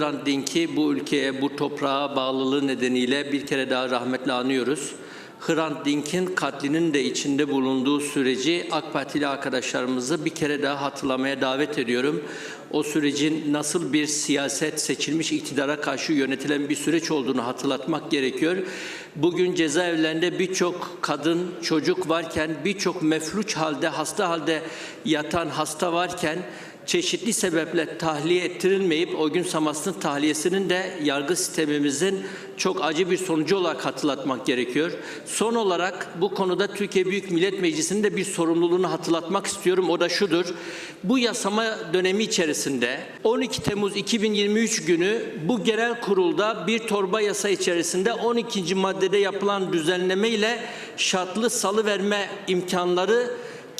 Hrant Dink'i bu ülkeye, bu toprağa bağlılığı nedeniyle bir kere daha rahmetle anıyoruz. Hrant Dink'in katlinin de içinde bulunduğu süreci AK Partili arkadaşlarımızı bir kere daha hatırlamaya davet ediyorum. O sürecin nasıl bir siyaset seçilmiş iktidara karşı yönetilen bir süreç olduğunu hatırlatmak gerekiyor. Bugün cezaevlerinde birçok kadın, çocuk varken, birçok mefluç halde, hasta halde yatan hasta varken çeşitli sebeple tahliye ettirilmeyip o gün Samas'ın tahliyesinin de yargı sistemimizin çok acı bir sonucu olarak hatırlatmak gerekiyor. Son olarak bu konuda Türkiye Büyük Millet Meclisi'nin de bir sorumluluğunu hatırlatmak istiyorum. O da şudur. Bu yasama dönemi içerisinde 12 Temmuz 2023 günü bu genel kurulda bir torba yasa içerisinde 12. maddede yapılan düzenleme ile şartlı salı verme imkanları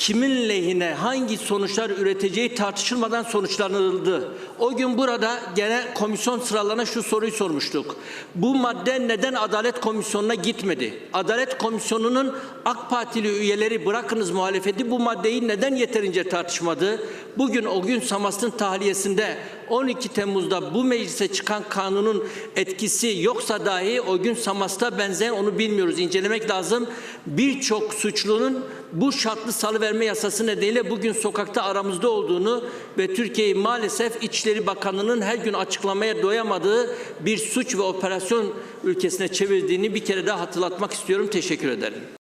kimin lehine hangi sonuçlar üreteceği tartışılmadan sonuçlanıldı. O gün burada genel komisyon sıralarına şu soruyu sormuştuk. Bu madde neden Adalet Komisyonu'na gitmedi? Adalet Komisyonu'nun AK Partili üyeleri bırakınız muhalefeti bu maddeyi neden yeterince tartışmadı? Bugün o gün Samas'ın tahliyesinde 12 Temmuz'da bu meclise çıkan kanunun etkisi yoksa dahi o gün Samas'ta benzeyen onu bilmiyoruz. incelemek lazım. Birçok suçlunun bu şartlı salıverme yasası nedeniyle bugün sokakta aramızda olduğunu ve Türkiye'yi maalesef İçişleri Bakanlığı'nın her gün açıklamaya doyamadığı bir suç ve operasyon ülkesine çevirdiğini bir kere daha hatırlatmak istiyorum. Teşekkür ederim.